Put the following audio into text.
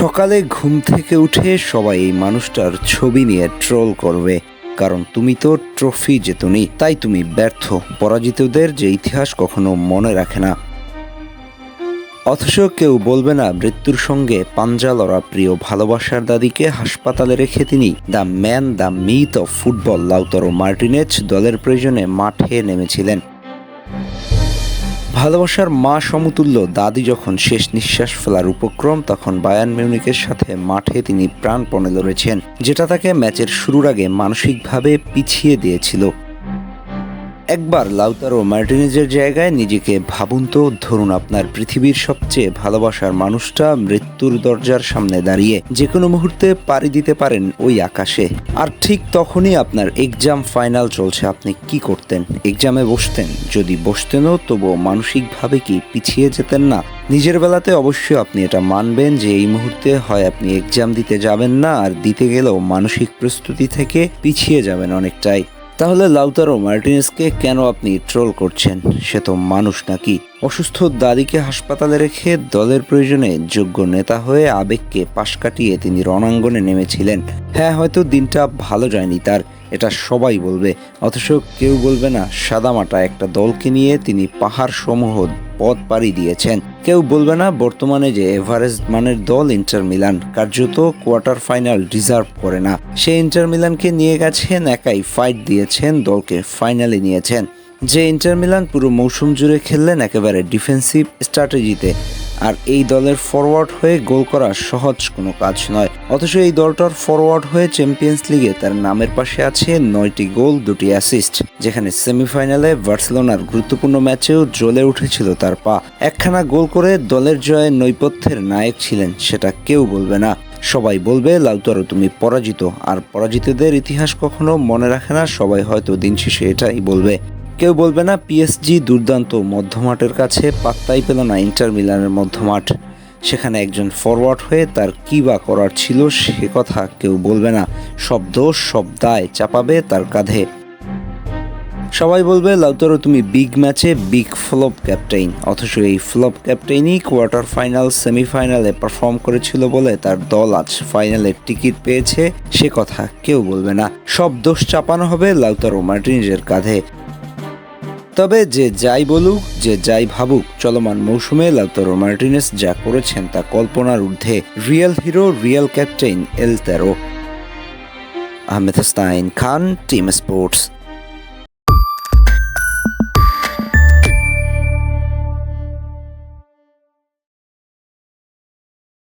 সকালে ঘুম থেকে উঠে সবাই এই মানুষটার ছবি নিয়ে ট্রোল করবে। কারণ তুমি তো ট্রফি জেতনি, তাই তুমি ব্যর্থ। পরাজিতদের যে ইতিহাস কখনো মনে রাখে না। অথচ কেউ বলবে না, মৃত্যুর সঙ্গে পাঞ্জা লড়া প্রিয় ভালোবাসার দাদিকে হাসপাতালে রেখে তিনি the man, the myth of football, Lautaro Martinez দলের প্রয়োজনে মাঠে নেমেছিলেন। ভালোবাসার মা সমতুল্য, দাদি যখন শেষ নিঃশ্বাস ফেলার উপক্রম, তখন বায়ান মিউনিকের সাথে মাঠে তিনি প্রাণপণে লড়েছেন, যেটা তাকে ম্যাচের শুরুর আগে মানসিকভাবে পিছিয়ে দিয়েছিল। একবার লাউতারো মার্টিনেজের জায়গায় নিজেকে ভাবুন তো, ধরুন আপনার পৃথিবীর সবচেয়ে ভালোবাসার মানুষটা মৃত্যুর দরজার সামনে দাঁড়িয়ে যে কোনো মুহূর্তে পাড়ি দিতে পারেন ওই আকাশে। আর ঠিক তখনই আপনার এক্সাম ফাইনাল চলছে, আপনি কি করতেন? এক্সামে বসতেন, যদি বসতেনও তবুও মানসিকভাবে কি পিছিয়ে যেতেন না? নিজের বেলাতে অবশ্যই আপনি এটা মানবেন যে এই মুহূর্তে হয় আপনি এক্সাম দিতে যাবেন না, আর দিতে গেলেও মানসিক প্রস্তুতি থেকে পিছিয়ে যাবেন অনেকটাই। তাহলে লাউতারো মার্টিনেসকে কেন আপনি ট্রোল করছেন? সে তো মানুষ নাকি? অসুস্থ দাদিকে হাসপাতালে রেখে দলের প্রয়োজনে যোগ্য নেতা হয়ে আবেগকে পাশ কাটিয়ে তিনি রণাঙ্গনে নেমেছিলেন। হ্যাঁ হয়তো দিনটা ভালো যায়নি তার, এটা সবাই বলবে। অথচ কেউ বলবে না, সাদামাটা একটা দলকে নিয়ে তিনি পাহাড় সমূহ পথ পাড়ি দিয়েছেন। কেউ বলবে না, বর্তমানে যে এভারেস্ট মানের দল ইন্টার মিলান, কার্যত কোয়ার্টার ফাইনাল ডিজার্ভ করে না। সে ইন্টার মিলানকে নিয়ে গেছেন, একাই ফাইট দিয়েছেন, দলকে ফাইনালে নিয়েছেন। যে ইন্টার মিলান পুরো মৌসুম জুড়ে খেললেন একেবারে ডিফেন্সিভ স্ট্র্যাটেজিতে। আর এই দলের ফরওয়ার্ড হয়ে গোল করা সহজ কোনো কাজ নয়। অথচ এই দলটার ফরওয়ার্ড হয়ে চ্যাম্পিয়ন্স লিগে তার নামের পাশে আছে নয়টি গোল, দুটি অ্যাসিস্ট যেখানে সেমিফাইনালে বার্সেলোনার গুরুত্বপূর্ণ ম্যাচেও জ্বলে উঠেছিল তার পা। একখানা গোল করে দলের জয়ে নৈপথ্যের নায়ক ছিলেন সেটা কেউ বলবে না। সবাই বলবে, লাউতারো, তুমি পরাজিত। আর পরাজিতদের ইতিহাস কখনো মনে রাখে না, সবাই হয়তো দিন শেষে এটাই বলবে। কেউ বলবে না পিএসজি দুর্দান্ত মধ্যমাঠের কাছে, পাত্তাই পেল না ইন্টার মিলানের মধ্যমাঠ। সেখানে একজন ফরওয়ার্ড হয়ে তার কী বা করার ছিল সে কথা কেউ বলবে না। সব দোষ সব দায় চাপাবে তার কাঁধে। সবাই বলবে, লাউতারো, তুমি বিগ ম্যাচে বিগ ফ্লপ ক্যাপ্টেইন অথচ এই ফ্লপ ক্যাপ্টেইনই কোয়ার্টার ফাইনাল সেমিফাইনালে পারফর্ম করেছিল বলে তার দল আজ ফাইনালের টিকিট পেয়েছে, সে কথা কেউ বলবে না। সব দোষ চাপানো হবে লাউতারো মার্টিনেজের কাঁধে। তবে যে যাই বলুক, যে যাই ভাবুক, চলমান মৌসুমে লাউতারো মার্টিনেস যা করেছেন তা কল্পনার ঊর্ধ্বে। রিয়েল হিরো, রিয়েল ক্যাপ্টেন এল তেরো আহমেদ হাস্তাইন খান, টিম স্পোর্টস।